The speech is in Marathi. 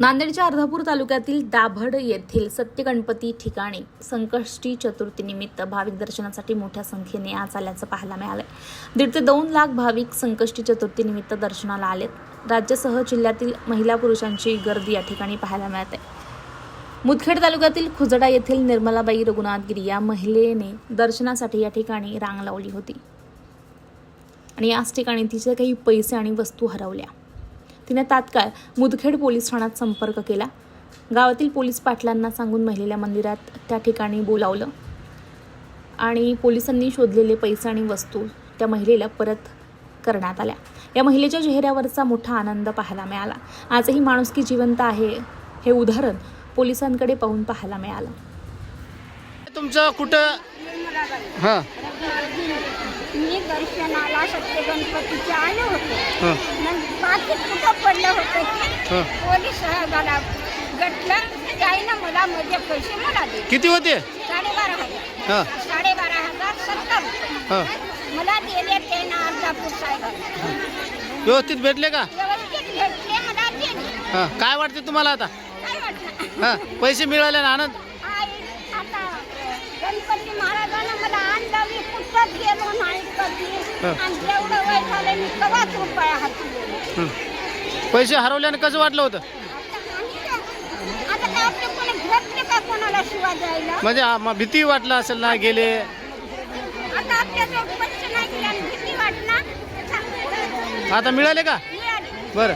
नांदेडच्या अर्धापूर तालुक्यातील दाभड येथील सत्य गणपती ठिकाणी संकष्टी चतुर्थीनिमित्त भाविक दर्शनासाठी मोठ्या संख्येने आज आल्याचं पाहायला मिळालंय. दीड ते दोन लाख भाविक संकष्टी चतुर्थीनिमित्त दर्शनाला आलेत. राज्यासह जिल्ह्यातील महिला पुरुषांची गर्दी या ठिकाणी पाहायला मिळते. मुदखेड तालुक्यातील खुजडा येथील निर्मलाबाई रघुनाथगिरी या महिलेने दर्शनासाठी या ठिकाणी रांग लावली होती. आणि याच ठिकाणी तिचे काही पैसे आणि वस्तू हरवल्या. तिने तात्काळ मुदखेड पोलीस ठाण्यात संपर्क केला. गावातील पोलीस पाटलांना सांगून महिलेला मंदिरात त्या ठिकाणी बोलावलं आणि पोलिसांनी शोधलेले पैसे आणि वस्तू त्या महिलेला परत करण्यात आल्या. या महिलेच्या चेहऱ्यावरचा मोठा आनंद पाहायला मिळाला. आजही माणुसकी जिवंत आहे हे उदाहरण पोलिसांकडे पाहून पाहायला मिळालं. तुमचं कुठं? हां. मी दर्शनाला सत्य गणपतीचे आले होते. हां. पाकिट कुठं पडलं होतं हां. पोलीस साहेबाला गटलं त्याईनं मला माझे पैसे मला दिले किती होते? साडेबारा हजार. हां. साडेबारा हजार सत्तर. हां. मला दिले ते ना अर्धापूर साहेबाला. व्यवस्थित भेटले का? व्यवस्थित भेटले मला दिले. हां. काय वाटते तुम्हाला आता? काय वाटलं? हां. पैसे मिळाले ना आनंद? आई आता गणपती महाराजांना मला आणलं आणि जेवढं वय झालं मी कवाच रुपया हाती गेलो हं. पैसे हरवल्याने कसं वाटलं होतं? आता काय आपले कोणी भेटले का कोणाला शिवा द्यायला? म्हणजे आ- म- भीती वाटलं असेल ना गेले? आता आपल्याजवळ पैसे नाही दिले आणि भीती वाटणार आता मिळाले का? बरं.